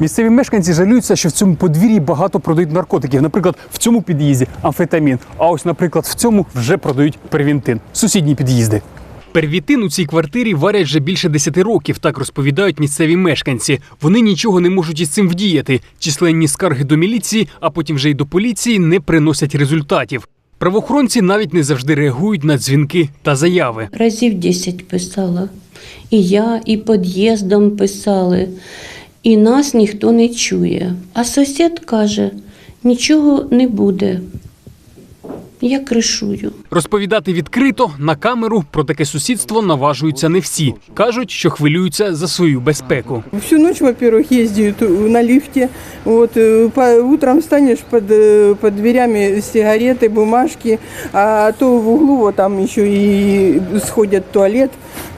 Місцеві мешканці жалюються, що в цьому подвір'ї багато продають наркотиків. Наприклад, в цьому під'їзді амфетамін. А ось, наприклад, в цьому вже продають первінтин. Сусідні під'їзди. Первітин у цій квартирі варять вже більше 10 років, так розповідають місцеві мешканці. Вони нічого не можуть із цим вдіяти. Численні скарги до міліції, а потім вже й до поліції не приносять результатів. Правоохоронці навіть не завжди реагують на дзвінки та заяви. Разів 10 писала. І я, і під'їздом писали І нас ніхто не чує. А сусід каже, нічого не буде. Я кришую. Розповідати відкрито на камеру про таке сусідство наважуються не всі. кажуть, що хвилюються за свою безпеку. Всю ночь, во-первых, ездят на лифте. Вот, э, по, утром встанешь под, э, под дверями сигареты, бумажки, а то в углу вот там еще и сходят в туалет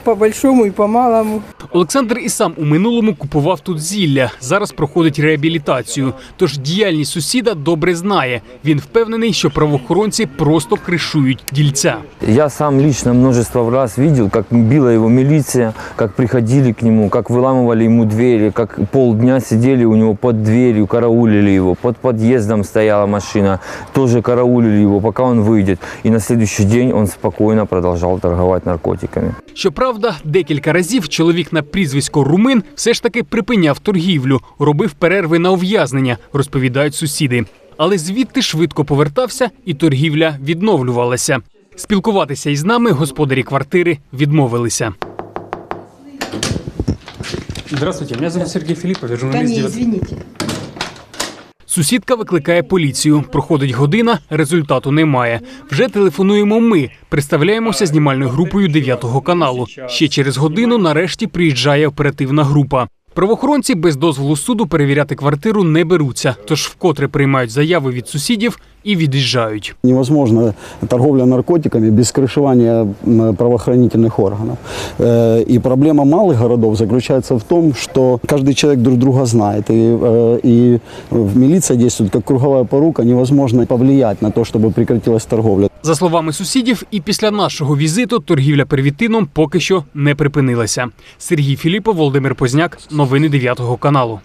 по большому и по малому. Олександр і сам у минулому купував тут зілля. Зараз проходить реабілітацію. Тож діяльність сусіда добре знає. Він впевнений, що правоохоронці просто кришують дільця. Я сам лично множество раз видел, как била его милиция, как приходили к нему, как выламывали ему двери, как полдня сидели у него под дверью, караулили его, под подъездом стояла машина, тоже караулили его, пока он выйдет. И на следующий день он спокойно продолжал торговать наркотиками. Щоправда, декілька разів чоловік на прізвисько Румин все ж таки припиняв торгівлю, робив перерви на ув'язнення, розповідають сусіди. Але звідти швидко повертався і торгівля відновлювалася. Спілкуватися із нами господарі квартири відмовилися. Здравствуйте, меня зовут Сергей Филиппов, я журналист. извините. Сусідка викликає поліцію. Проходить година, результату немає. Вже телефонуємо ми. Представляємося знімальною групою 9 каналу. Ще через годину нарешті приїжджає оперативна група. Правоохоронці без дозволу суду перевіряти квартиру не беруться, тож вкотре приймають заяви від сусідів і від'їжджають. Невозможно торговля наркотиками без крышевания м, правоохранительных органов. Э, И проблема малых городов заключается в том, что каждый человек друг друга знает. И, э, и в милиция действует как круговая порука. Невозможно повлиять на то, чтобы прекратилась торговля. За словами сусідів, і після нашого візиту торгівля первітином поки що не припинилася. Сергій Філіпов, Володимир Позняк, новини 9 каналу.